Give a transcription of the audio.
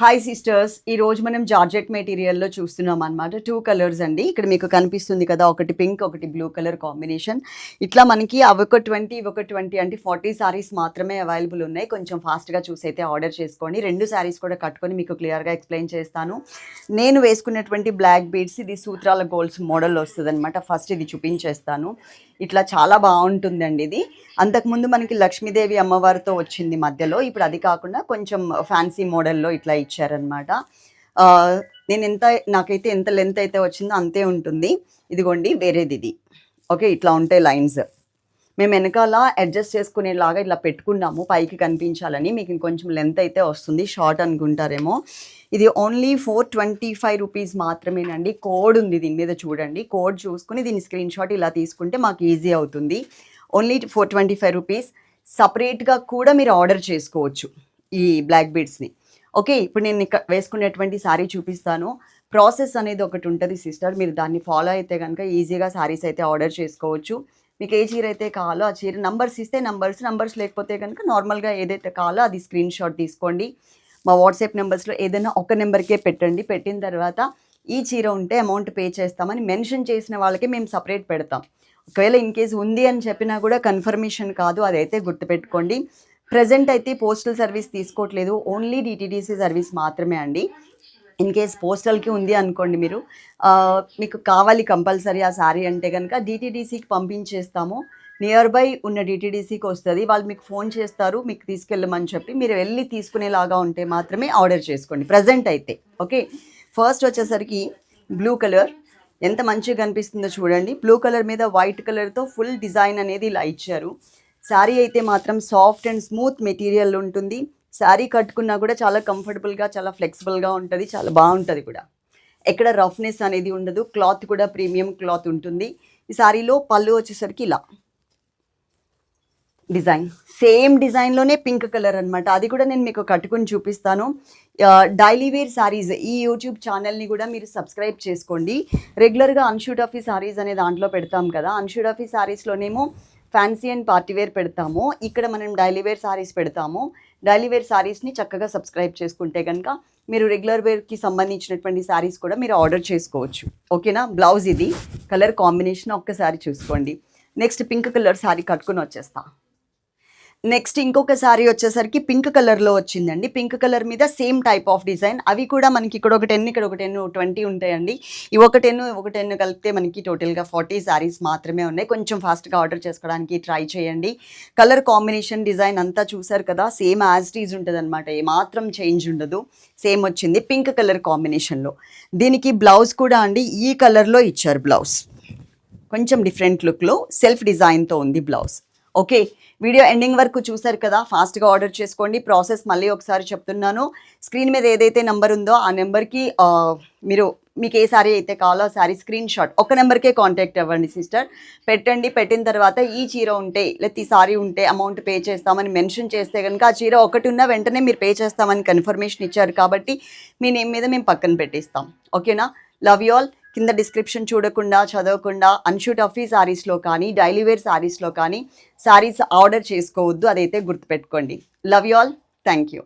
Hi sisters ఈ రోజు మనం జార్జెట్ మెటీరియల్లో చూస్తున్నాం అనమాట టూ కలర్స్ అండి. ఇక్కడ మీకు కనిపిస్తుంది కదా ఒకటి పింక్ ఒకటి బ్లూ కలర్ కాంబినేషన్ ఇట్లా మనకి అవి ఒక ట్వంటీ ఇవి ఒక ట్వంటీ అంటే ఫార్టీ శారీస్ మాత్రమే అవైలబుల్ ఉన్నాయి. కొంచెం ఫాస్ట్గా చూసి అయితే ఆర్డర్ చేసుకోండి. రెండు సారీస్ కూడా కట్టుకొని మీకు క్లియర్గా ఎక్స్ప్లెయిన్ చేస్తాను. నేను వేసుకున్నటువంటి బ్లాక్ బీడ్స్ ఇది సూత్రాల గోల్స్ మోడల్ వస్తుంది అనమాట ఫస్ట్ ఇది చూపించేస్తాను. ఇట్లా చాలా బాగుంటుందండి ఇది. అంతకుముందు మనకి లక్ష్మీదేవి అమ్మవారితో వచ్చింది మధ్యలో. ఇప్పుడు అది కాకుండా కొంచెం ఫ్యాన్సీ మోడల్లో ఇట్లా ఇచ్చారనమాట నేను ఎంత నాకైతే ఎంత లెంత్ అయితే వచ్చిందో అంతే ఉంటుంది. ఇదిగోండి వేరేది ఇది ఓకే ఇట్లా ఉంటాయి లైన్స్ మేము వెనకాల అడ్జస్ట్ చేసుకునేలాగా ఇట్లా పెట్టుకున్నాము. పైకి కనిపించాలని మీకు ఇంకొంచెం లెంత్ అయితే వస్తుంది. షార్ట్ అనుకుంటారేమో. ఇది only four twenty five rupees మాత్రమేనండి. కోడ్ ఉంది దీని మీద చూడండి. కోడ్ చూసుకుని దీని స్క్రీన్ షాట్ ఇలా తీసుకుంటే మాకు ఈజీ అవుతుంది. Only four twenty five rupees సపరేట్గా కూడా మీరు ఆర్డర్ చేసుకోవచ్చు ఈ బ్లాక్ బీడ్స్ని ఓకే ఇప్పుడు నేను ఇక్కడ వేసుకునేటువంటి శారీ చూపిస్తాను. ప్రాసెస్ అనేది ఒకటి ఉంటుంది సిస్టర్. మీరు దాన్ని ఫాలో అయితే కనుక ఈజీగా శారీస్ అయితే ఆర్డర్ చేసుకోవచ్చు. మీకు ఏ చీర అయితే కావాలో ఆ చీర నంబర్స్ ఇస్తే నంబర్స్ నంబర్స్ లేకపోతే కనుక నార్మల్గా ఏదైతే కావాలో అది స్క్రీన్ షాట్ తీసుకోండి. మా వాట్సాప్ నెంబర్స్లో ఏదైనా ఒక నెంబర్కే పెట్టండి. పెట్టిన తర్వాత ఈ చీర ఉంటే అమౌంట్ పే చేస్తామని మెన్షన్ చేసిన వాళ్ళకి మేము సపరేట్ పెడతాం. ఒకవేళ ఇన్ కేస్ ఉంది అని చెప్పినా కూడా కన్ఫర్మేషన్ కాదు అదైతే గుర్తుపెట్టుకోండి. ప్రజెంట్ అయితే పోస్టల్ సర్వీస్ తీసుకోవట్లేదు. ఓన్లీ డిటీడీసీ సర్వీస్ మాత్రమే అండి. ఇన్ కేస్ పోస్టల్కి ఉంది అనుకోండి మీరు. మీకు కావాలి కంపల్సరీ ఆ శారీ అంటే కనుక డిటీడీసీకి పంపించేస్తాము. నియర్ బై ఉన్న డిటీడీసీకి వస్తుంది. వాళ్ళు మీకు ఫోన్ చేస్తారు మీకు తీసుకెళ్ళమని చెప్పి మీరు వెళ్ళి తీసుకునేలాగా ఉంటే మాత్రమే ఆర్డర్ చేసుకోండి. ప్రజెంట్ అయితే. ఓకే? ఫస్ట్ వచ్చేసరికి బ్లూ కలర్. ఎంత మంచిగా కనిపిస్తుందో చూడండి. బ్లూ కలర్ మీద వైట్ కలర్తో ఫుల్ డిజైన్ అనేది ఇలా ఇచ్చారు. శారీ అయితే మాత్రం సాఫ్ట్ అండ్ స్మూత్ మెటీరియల్ ఉంటుంది. శారీ కట్టుకున్నా కూడా చాలా కంఫర్టబుల్గా చాలా ఫ్లెక్సిబుల్గా ఉంటుంది చాలా బాగుంటుంది కూడా. ఎక్కడ రఫ్నెస్ అనేది ఉండదు. క్లాత్ కూడా ప్రీమియం క్లాత్ ఉంటుంది. ఈ శారీలో పళ్ళు వచ్చేసరికి ఇలా. డిజైన్. సేమ్ డిజైన్లోనే పింక్ కలర్ అనమాట అది కూడా నేను మీకు కట్టుకుని చూపిస్తాను. డైలీ వేర్ సారీస్ ఈ యూట్యూబ్ ఛానల్ని కూడా మీరు సబ్స్క్రైబ్ చేసుకోండి. రెగ్యులర్గా అన్షూట్ ఆఫీ సారీస్ అనే దాంట్లో పెడతాం కదా. అన్షూట్ ఆఫీ సారీస్లోనేమో ఫ్యాన్సీ అండ్ పార్టీ వేర్ పెడతాము. ఇక్కడ మనం డైలీ వేర్ సారీస్ పెడతాము. డైలీ వేర్ సారీస్ని చక్కగా సబ్స్క్రైబ్ చేసుకుంటే కనుక మీరు రెగ్యులర్ వేర్కి సంబంధించినటువంటి సారీస్ కూడా మీరు ఆర్డర్ చేసుకోవచ్చు. ఓకేనా బ్లౌజ్ ఇది. కలర్ కాంబినేషన్ ఒక్కసారి చూసుకోండి. నెక్స్ట్ పింక్ కలర్ శారీ కట్టుకుని వచ్చేస్తాను నెక్స్ట్ ఇంకొక శారీ వచ్చేసరికి పింక్ కలర్లో వచ్చిందండి. పింక్ కలర్ మీద సేమ్ టైప్ ఆఫ్ డిజైన్. అవి కూడా మనకి ఇక్కడ ఒక టెన్ ఇక్కడ ఒక టెన్ ట్వంటీ ఉంటాయండి. ఈ ఒక టెన్ ఒక టెన్ కలిపితే మనకి టోటల్గా ఫార్టీ శారీస్ మాత్రమే ఉన్నాయి. కొంచెం ఫాస్ట్గా ఆర్డర్ చేసుకోవడానికి ట్రై చేయండి. కలర్ కాంబినేషన్ డిజైన్ అంతా చూసారు కదా సేమ్ యాజ్ టీజ్ ఉంటుంది అనమాట ఏమాత్రం చేంజ్ ఉండదు. సేమ్ వచ్చింది పింక్ కలర్ కాంబినేషన్లో. దీనికి బ్లౌజ్ కూడా అండి ఈ కలర్లో ఇచ్చారు బ్లౌజ్. కొంచెం డిఫరెంట్ లుక్లో సెల్ఫ్ డిజైన్తో ఉంది బ్లౌజ్. ఓకే వీడియో ఎండింగ్ వరకు చూసారు కదా ఫాస్ట్గా ఆర్డర్ చేసుకోండి ప్రాసెస్ మళ్ళీ ఒకసారి చెప్తున్నాను. స్క్రీన్ మీద ఏదైతే నెంబర్ ఉందో ఆ నెంబర్కి మీరు మీకు ఏ సారీ అయితే కావాలో ఆ సారీ స్క్రీన్ షాట్ ఒక నెంబర్కే కాంటాక్ట్ అవ్వండి సిస్టర్. పెట్టండి పెట్టిన తర్వాత ఈ చీర ఉంటే లేకపోతే ఈ సారీ ఉంటే అమౌంట్ పే చేస్తామని మెన్షన్ చేస్తే కనుక ఆ చీర ఒకటి ఉన్న వెంటనే మీరు పే చేస్తామని కన్ఫర్మేషన్ ఇచ్చారు కాబట్టి మీ నేమ్ మీద మేము పక్కన పెట్టిస్తాం. ఓకేనా? లవ్ యూ ఆల్ కింద డిస్క్రిప్షన్ చూడకుండా చదవకుండా అన్షూట్ ఆఫీ సారీస్లో కానీ డైలీ వేర్ సారీస్లో కానీ శారీస్ ఆర్డర్ చేసుకోవద్దు అదైతే గుర్తుపెట్టుకోండి. Love you all thank you